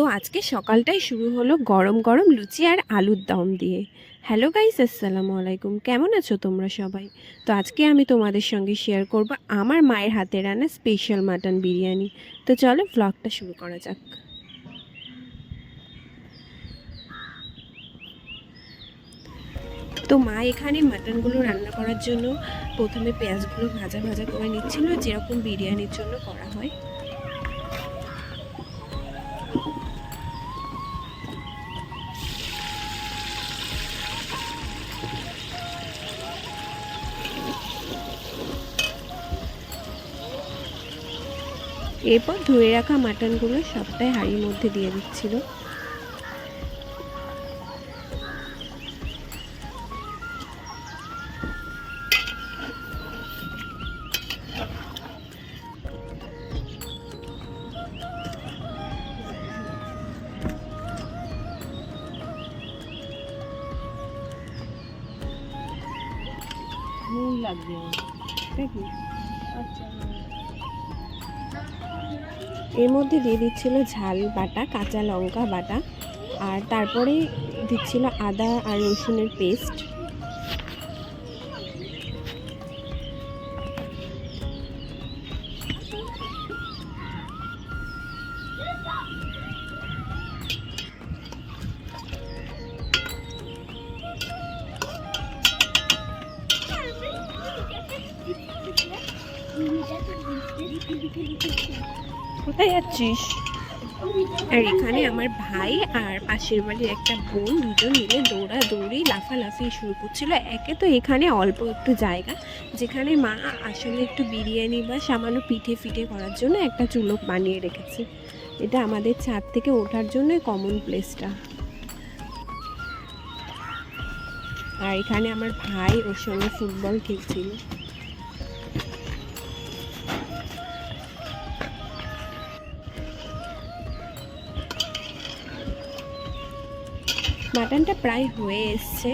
তো আজকে সকালটাই শুরু হলো গরম গরম লুচি আর আলুর দম দিয়ে। হ্যালো গাইস আসসালামু আলাইকুম। কেমন আছো তোমরা সবাই? তো আজকে আমি তোমাদের সঙ্গে শেয়ার করব আমার মায়ের হাতে রান্না স্পেশাল মাটন বিরিয়ানি। তো চলো ব্লগটা শুরু করা যাক। তো মা এখানে মাটনগুলো রান্না করার জন্য প্রথমে পেঁয়াজগুলো ভাজা ভাজা করে নিচ্ছিল, যেরকম বিরিয়ানির জন্য করা হয়। এরপর ধুয়ে রাখা মাটনগুলো সবটাই হাঁড়ির মধ্যে দিয়ে দিচ্ছিল। নুন লাগবে আচ্ছা। এর মধ্যে দিয়ে দিচ্ছিল ঝাল বাটা, কাঁচা লঙ্কা বাটা, আর তারপরে দিচ্ছিল আদা আর রসুনের পেস্ট। কোথায় যাচ্ছিস? আর এখানে আমার ভাই আর পাশের বাড়ির একটা বোন দুজন মিলে দৌড়া দৌড়ি লাফালাফি শুরু করছিল। একে তো এখানে অল্প একটু জায়গা, যেখানে মা আসলে একটু বিরিয়ানি বা সামান্য পিঠে ফিটে করার জন্য একটা চুলো বানিয়ে রেখেছে। এটা আমাদের ছাদ থেকে ওঠার জন্য কমন প্লেসটা আর এখানে আমার ভাই ওর সঙ্গে ফুটবল খেলছিল। মাটনটা প্রায় হয়ে এসছে।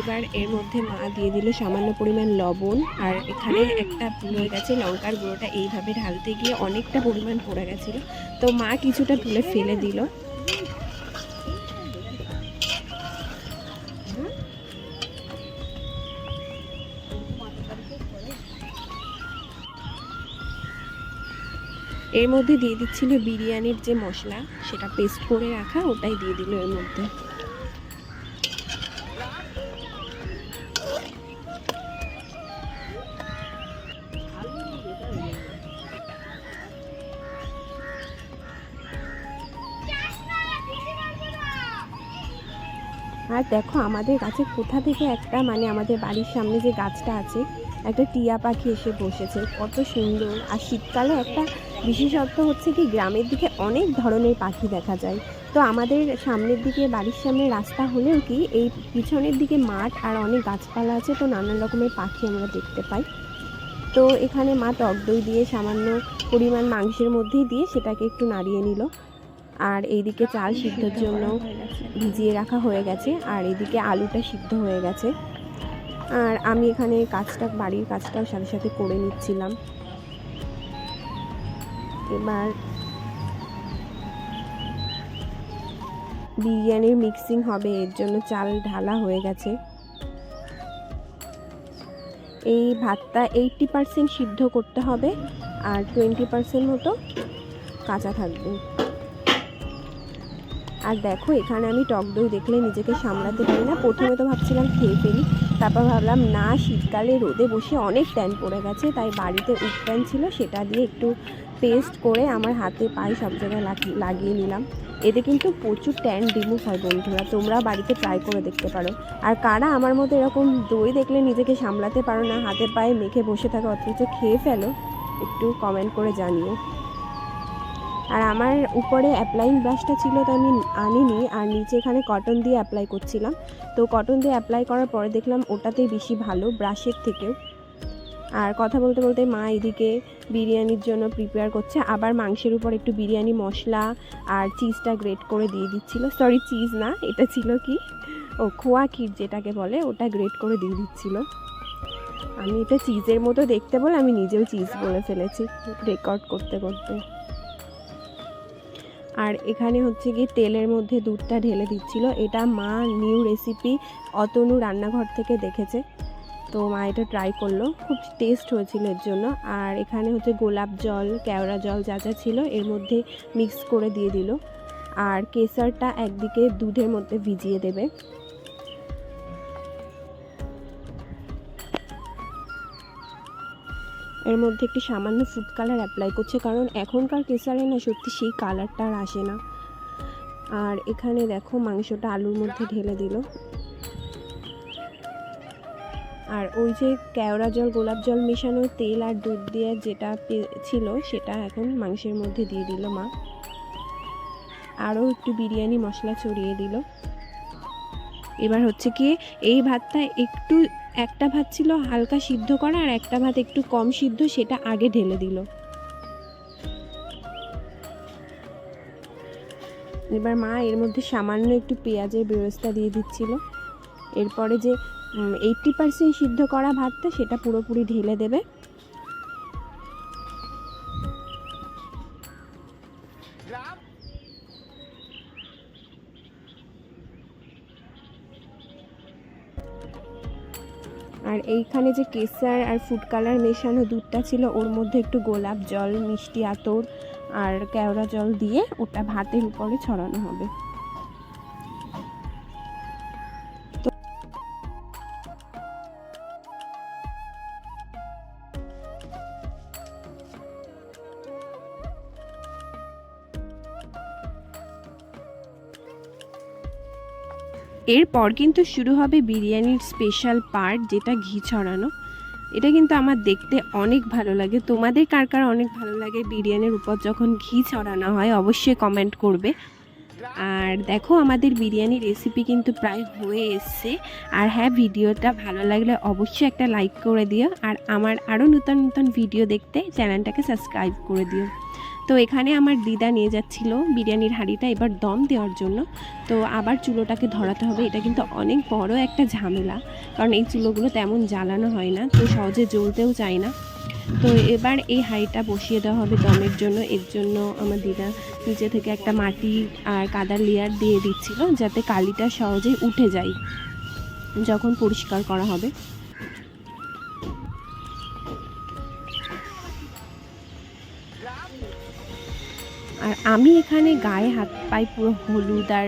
এবার এর মধ্যে মা দিয়ে দিল সামান্য পরিমাণ লবণ। আর এখানে একটা হয়ে গেছে, লঙ্কার গুঁড়োটা এইভাবে ঢালতে গিয়ে অনেকটা পরিমাণ পড়ে গেছিল। তো মা কিছুটা তুলে ফেলে দিল। এর মধ্যে দিয়ে দিচ্ছিল বিরিয়ানির যে মশলা, সেটা পেস্ট করে রাখা, ওটাই দিয়ে দিল এর মধ্যে। আর দেখো আমাদের গাছে কোথা থেকে একটা মানে আমাদের বাড়ির সামনে যে গাছটা আছে, একটা টিয়া পাখি এসে বসেছে। কত সুন্দর। আর শীতকালে একটা বিশেষত্ব হচ্ছে কি, গ্রামের দিকে অনেক ধরনের পাখি দেখা যায়। তো আমাদের সামনের দিকে, বাড়ির সামনে রাস্তা হলেও কি, এই পিছনের দিকে মাঠ আর অনেক গাছপালা আছে, তো নানান রকমের পাখি আমরা দেখতে পাই। তো এখানে মা টক দই দিয়ে সামান্য পরিমাণ মাংসের মধ্যেই দিয়ে সেটাকে একটু নাড়িয়ে নিল। আর এইদিকে চাল সিদ্ধর জন্য ভিজিয়ে রাখা হয়ে গেছে, আর এদিকে আলুটা সিদ্ধ হয়ে গেছে। আর আমি এখানে কাজটা, বাড়ির কাজটাও সাথে সাথে করে নিচ্ছিলাম। এবার বিরিয়ানির মিক্সিং হবে, এর জন্য চাল ঢালা হয়ে গেছে। এই ভাতটা এইটটি পারসেন্ট সিদ্ধ করতে হবে, আর টোয়েন্টি পারসেন্ট মতো কাঁচা থাকবে। আর দেখো, এখানে আমি টক দই দেখলে নিজেকে সামলাতে পারি না। প্রথমে তো ভাবছিলাম খেয়ে ফেলি, তারপর ভাবলাম, না, শীতকালে রোদে বসে অনেক ট্যান পড়ে গেছে, তাই বাড়িতে উঠপ্যান ছিল, সেটা দিয়ে একটু পেস্ট করে আমার হাতে পায়ে সব জায়গায় লাগি- লাগিয়ে নিলাম। এতে কিন্তু প্রচুর ট্যান রিমুভ হয় বন্ধুরা, তোমরা বাড়িতে ট্রাই করে দেখতে পারো। আর কারা আমার মতো এরকম দই দেখলে নিজেকে সামলাতে পারো না হাতে পায়ে মেখে বসে থাকা অথচ খেয়ে ফেলো, একটু কমেন্ট করে জানিও। আর আমার উপরে অ্যাপ্লাইং ব্রাশটা ছিল তো আমি আনিনি, আর নিচে এখানে কটন দিয়ে অ্যাপ্লাই করছিলাম। তো কটন দিয়ে অ্যাপ্লাই করার পরে দেখলাম ওটাতেই বেশি ভালো ব্রাশের থেকেও। আর কথা বলতে বলতে মা এদিকে বিরিয়ানির জন্য প্রিপেয়ার করছে। আবার মাংসের উপর একটু বিরিয়ানি মশলা আর চিজটা গ্রেট করে দিয়ে দিচ্ছিল। সরি চিজ না, এটা ছিল কি? ও, খোয়া ক্ষীর যেটাকে বলে, ওটা গ্রেট করে দিয়ে দিচ্ছিল। আমি এটা চিজের মতো দেখতে বলে আমি নিজেও চিজ বলে ফেলেছি রেকর্ড করতে করতে। আর এখানে হচ্ছে গিয়ে তেলের মধ্যে দুধটা ঢেলে দিচ্ছিল। এটা মা নিউ রেসিপি অতনু রান্নাঘর থেকে দেখেছে। তো মা এটা ট্রাই করল। খুব টেস্ট হয়েছিল এর জন্য। আর এখানে হচ্ছে গোলাপ জল, কেওড়া জল যা যা ছিল এর মধ্যে মিক্স করে দিয়ে দিল। আর কেসারটা একদিকে দুধের মধ্যে ভিজিয়ে দেবে। এর মধ্যে একটি সামান্য ফুড কালার অ্যাপ্লাই করছে, কারণ এখনকার কেসারে না সত্যি সেই কালারটা আর আসে না। আর এখানে দেখো মাংসটা আলুর মধ্যে ঢেলে দিল। আর ওই যে কেওড়া জল, গোলাপ জল মেশানো তেল আর দুধ দিয়ে যেটা ছিল সেটা এখন মাংসের মধ্যে দিয়ে দিল মা। আরও একটু বিরিয়ানি মশলা ছড়িয়ে দিল। এবার হচ্ছে কি, এই ভাতটা একটু একটা ভাত ছিল হালকা সিদ্ধ করা আর একটা ভাত একটু কম সিদ্ধ, সেটা আগে ঢেলে দিল। এবার মা এর মধ্যে সামান্য একটু পেঁয়াজের ব্যবস্থা দিয়ে দিচ্ছিল। এরপরে যে এইটটি পার্সেন্ট সিদ্ধ করা ভাতটা, সেটা পুরোপুরি ঢেলে দেবে। এইখানে যে কেসার আর ফুড কালার মেশানো দুধটা ছিল, ওর মধ্যে একটু গোলাপ জল, মিষ্টি আতর আর কেওড়া জল দিয়ে ওটা ভাতের উপরে ছড়ানো হবে। এরপর কিন্তু শুরু হবে বিরিয়ানির স্পেশাল পার্ট যেটা ঘি ছড়ানো। এটা কিন্তু আমার দেখতে অনেক ভালো লাগে। তোমাদের কার কার অনেক ভালো লাগে বিরিয়ানির উপর যখন ঘি ছড়ানো হয়, অবশ্যই কমেন্ট করবে। আর দেখো আমাদের বিরিয়ানি রেসিপি কিন্তু প্রায় হয়ে এসছে। আর হ্যাঁ ভিডিওটা ভালো লাগলে অবশ্যই একটা লাইক করে দিও। আর আমার আরও নতুন নতুন ভিডিও দেখতে চ্যানেলটাকে সাবস্ক্রাইব করে দিও। তো এখানে আমার দিদা নিয়ে যাচ্ছিল বিরিয়ানির হাঁড়িটা এবার দম দেওয়ার জন্য। তো আবার চুলোটাকে ধরাতে হবে, এটা কিন্তু অনেক বড় একটা ঝামেলা। কারণ এই চুলোগুলো তেমন জ্বালানো হয় না, তো সহজে জ্বলতেও চায় না। তো এবার এই হাইটা বসিয়ে দেওয়া হবে দমের জন্য। এর জন্য আমার দিদা নিচে থেকে একটা মাটি আর কাদার লেয়ার দিয়ে দিচ্ছিল যাতে কালিটা সহজেই উঠে যায়, যখন পরিষ্কার করা হবে। আর আমি এখানে গায়ে হাত পায়ে পুরো হলুদ আর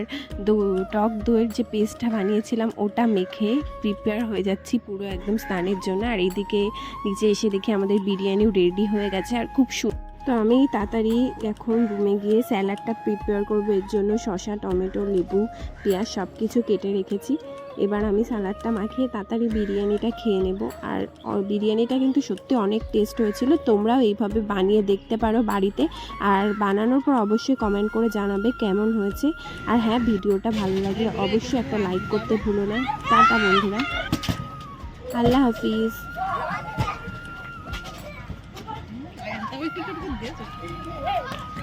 টক দইয়ের যে পেস্টটা বানিয়েছিলাম, ওটা মেখে প্রিপেয়ার হয়ে যাচ্ছি পুরো একদম স্নানের জন্য। আর এইদিকে নিচে এসে দেখি আমাদের বিরিয়ানিও রেডি হয়ে গেছে। আর খুব সু তো আমি তাড়াতাড়ি এখন রুমে গিয়ে স্যালাডটা প্রিপেয়ার করব। এর জন্য শসা, টমেটো, লেবু, পেঁয়াজ সব কিছু কেটে রেখেছি। এবার আমি স্যালাডটা মাখিয়ে তাড়াতাড়ি বিরিয়ানিটা খেয়ে নেব। আর বিরিয়ানিটা কিন্তু সত্যি অনেক টেস্ট হয়েছিল। তোমরাও এইভাবে বানিয়ে দেখতে পারো বাড়িতে। আর বানানোর পর অবশ্যই কমেন্ট করে জানাবে কেমন হয়েছে। আর হ্যাঁ ভিডিওটা ভালো লাগলে অবশ্যই একটা লাইক করতে ভুলো না। টাটা বন্ধুরা। আল্লাহ হাফিজ। certeza.